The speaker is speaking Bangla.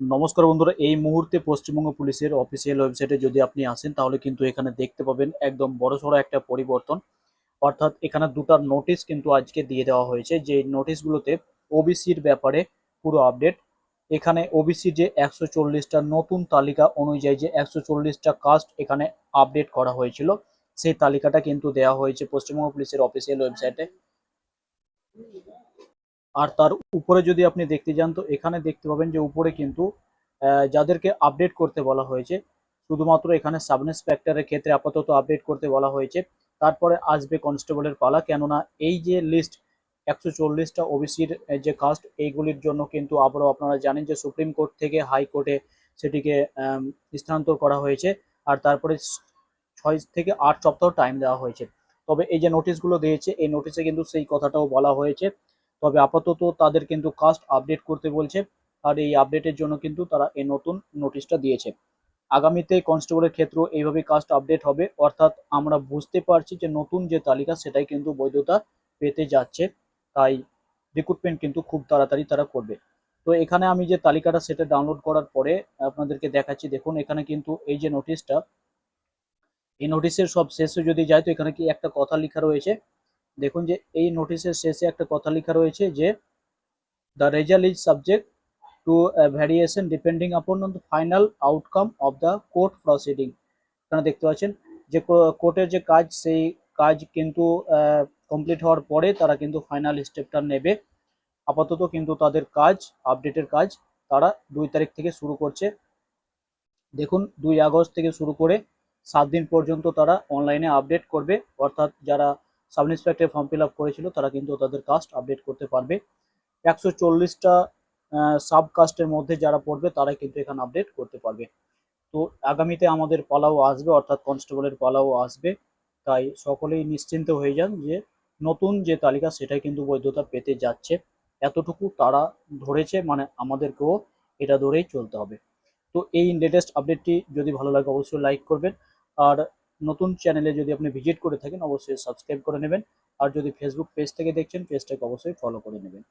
নমস্কার বন্ধুরা, এই মুহূর্তে পশ্চিমবঙ্গ পুলিশের অফিসিয়াল ওয়েবসাইটে যদি আপনি আসেন, তাহলে কিন্তু এখানে দেখতে পাবেন একদম বড়সড় একটা পরিবর্তন। অর্থাৎ এখানে দুটো নোটিশ কিন্তু আজকে দিয়ে দেওয়া হয়েছে। যে নোটিশগুলোতে ওবিসির ব্যাপারে পুরো আপডেট এখানে ওবিসি যে একশো চল্লিশটা নতুন তালিকা অনুযায়ী যে একশো চল্লিশটা কাস্ট এখানে আপডেট করা হয়েছিল, সেই তালিকাটা কিন্তু দেওয়া হয়েছে পশ্চিমবঙ্গ পুলিশের অফিসিয়াল ওয়েবসাইটে আর তার উপরে যদি আপনি দেখতে যান, তো এখানে দেখতে পাবেন যে উপরে কিন্তু যাদেরকে আপডেট করতে বলা হয়েছে, শুধুমাত্র এখানে সাব ইন্সপেক্টরের ক্ষেত্রে আপাতত আপডেট করতে বলা হয়েছে। তারপরে আসবে কনস্টেবলের পালা, কেননা এই যে লিস্ট একশো চল্লিশটা ওবিসির যে কাস্ট এইগুলির জন্য কিন্তু আবারও আপনারা জানেন যে সুপ্রিম কোর্ট থেকে হাইকোর্টে সেটিকে স্থানান্তর করা হয়েছে, আর তারপরে ছয় থেকে আট সপ্তাহ টাইম দেওয়া হয়েছে। তবে এই যে নোটিশগুলো দিয়েছে, এই নোটিশে কিন্তু সেই কথাটাও বলা হয়েছে। তবে আপাতত তাদের কিন্তু কাস্ট আপডেট করতে বলছে, আর এই আপডেটের জন্য কিন্তু তারা এই নতুন নোটিশটা দিয়েছে। আগামীতে কনস্টেবলের ক্ষেত্রেও এইভাবে কাস্ট আপডেট হবে, অর্থাৎ আমরা বুঝতে পারছি যে নতুন যে তালিকা, সেটাই কিন্তু বৈধতা পেতে যাচ্ছে। তাই রিক্রুটমেন্ট কিন্তু খুব তাড়াতাড়ি তারা করবে। তো এখানে আমি যে তালিকাটা সেটা ডাউনলোড করার পরে আপনাদেরকে দেখাচ্ছি। দেখুন, এখানে কিন্তু এই যে নোটিশটা এই নোটিশের সব শেষে যদি যায়, তো এখানে কি একটা কথা লেখা রয়েছে? দেখুন যে এই নোটিশের শেষে একটা কথা লেখা রয়েছে যে the result is subject to variation depending upon the final outcome of the court proceeding এখানে দেখতে পাচ্ছেন যে কোর্টের যে কাজ, সেই কাজ কিন্তু কমপ্লিট হওয়ার পরে তারা কিন্তু ফাইনাল স্টেপটা নেবে। আপাতত কিন্তু তাদের কাজ আপডেটের কাজ তারা দুই তারিখ থেকে শুরু করছে। দেখুন দুই আগস্ট থেকে শুরু করে সাত দিন পর্যন্ত তারা অনলাইনে আপডেট করবে। অর্থাৎ যারা sub inspector form fill up করেছিল, তারা কিন্তু তাদের কাস্ট আপডেট করতে পারবে। একশো চল্লিশটা সাব কাস্টের মধ্যে যারা পড়বে তারা কিন্তু এখানে আপডেট করতে পারবে। তো আগামীতে আমাদের পালাও আসবে, অর্থাৎ কনস্টেবলের পালাও আসবে। তাই সকলেই নিশ্চিন্ত হয়ে যান যে, নতুন যে তালিকা, সেটাই কিন্তু বৈধতা পেতে যাচ্ছে। এতটুকু তারা ধরেছে মানে আমাদেরকেও এটা ধরেই চলতে হবে। তো এই লেটেস্ট আপডেটটি যদি ভালো লাগে, অবশ্যই লাইক করবেন। আর নতুন চ্যানেলে যদি আপনি ভিজিট করে থাকেন, অবশ্যই সাবস্ক্রাইব করে নেবেন। আর যদি ফেসবুক পেজ থেকে দেখছেন পেজটাকে অবশ্যই ফলো করে নেবেন।